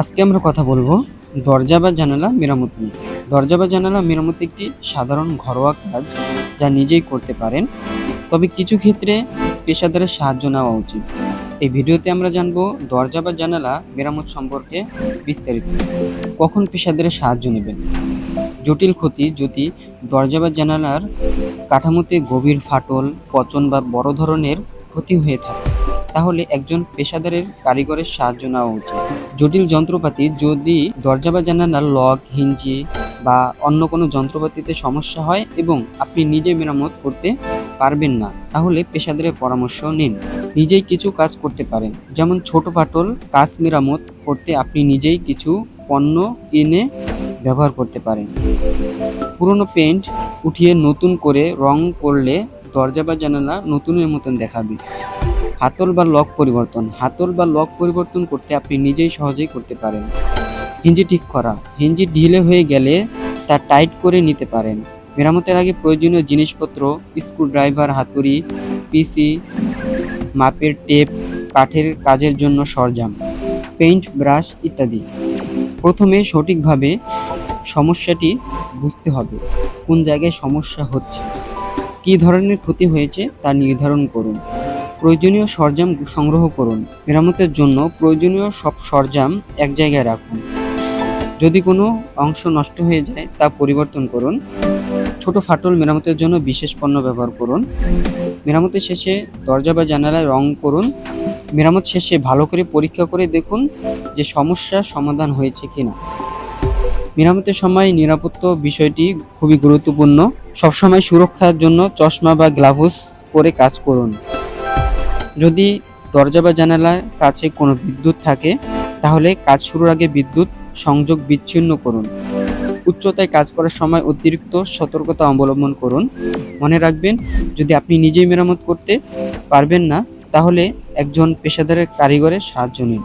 আজকে আমরা কথা বলব দরজা বা জানালা মেরামত নিয়ে। দরজা বা জানালা মেরামত একটি সাধারণ ঘরোয়া কাজ যা নিজেই করতে পারেন। তবে কিছু ক্ষেত্রে পেশাদারের সাহায্য নেওয়া উচিত। এই ভিডিওতে আমরা জানব দরজা বা জানালা মেরামত সম্পর্কে বিস্তারিত। কখন পেশাদারের সাহায্য নেবেন? জটিল ক্ষতি যদি দরজা বা জানালার কাঠামোতে গভীর ফাটল, পচন বা বড় ধরনের ক্ষতি হয়ে থাকে, তাহলে একজন পেশাদারের কারিগরের সাহায্য নেওয়া উচিত। জটিল যন্ত্রপাতি যদি দরজা বা জানালার লক হিঞ্জি বা অন্য কোনো যন্ত্রপাতিতে সমস্যা হয় এবং আপনি নিজে মেরামত করতে পারবেন না, তাহলে পেশাদারের পরামর্শ নিন। নিজেই কিছু কাজ করতে পারেন। যেমন ছোট ফাটল কাজ মেরামত করতে আপনি নিজেই কিছু পণ্য কিনে ব্যবহার করতে পারেন। পুরনো পেন্ট উঠিয়ে নতুন করে রং করলে দরজা বা জানালা নতুনের মতন দেখাবে। হাতল বা লক পরিবর্তন। হাতল বা লক পরিবর্তন করতে আপনি নিজেই সহজেই করতে পারেন। হিঞ্জি ঠিক করা। হিঞ্জি ঢিলে হয়ে গেলে তা টাইট করে নিতে পারেন। মেরামতের আগে প্রয়োজনীয় জিনিসপত্র, স্ক্রুড্রাইভার, হাতুড়ি, পিসি, মাপের টেপ, কাঠের কাজের জন্য সরঞ্জাম, পেইন্ট, ব্রাশ ইত্যাদি। প্রথমে সঠিকভাবে সমস্যাটি বুঝতে হবে। কোন জায়গায় সমস্যা হচ্ছে? কী ধরনের ক্ষতি হয়েছে তা নির্ধারণ করুন। প্রয়োজনীয় সরঞ্জাম সংগ্রহ করুন। মেরামতের জন্য প্রয়োজনীয় সব সরঞ্জাম এক জায়গায় রাখুন। যদি কোনো অংশ নষ্ট হয়ে যায়, তা পরিবর্তন করুন। ছোট ফাটল মেরামতের জন্য বিশেষ পণ্য ব্যবহার করুন। মেরামতের শেষে দরজা বা জানালায় রং করুন। মেরামত শেষে ভালো করে পরীক্ষা করে দেখুন যে সমস্যা সমাধান হয়েছে কিনা। মেরামতের সময় নিরাপত্তা বিষয়টি খুবই গুরুত্বপূর্ণ। সবসময় সুরক্ষার জন্য চশমা বা গ্লাভস পরে কাজ করুন। যদি দরজা বা জানালার কাছে কোনো বিদ্যুৎ থাকে, তাহলে কাজ শুরুর আগে বিদ্যুৎ সংযোগ বিচ্ছিন্ন করুন। উচ্চতায় কাজ করার সময় অতিরিক্ত সতর্কতা অবলম্বন করুন। মনে রাখবেন, যদি আপনি নিজেই মেরামত করতে পারবেন না, তাহলে একজন পেশাদারের কারিগরের সাহায্য নিন।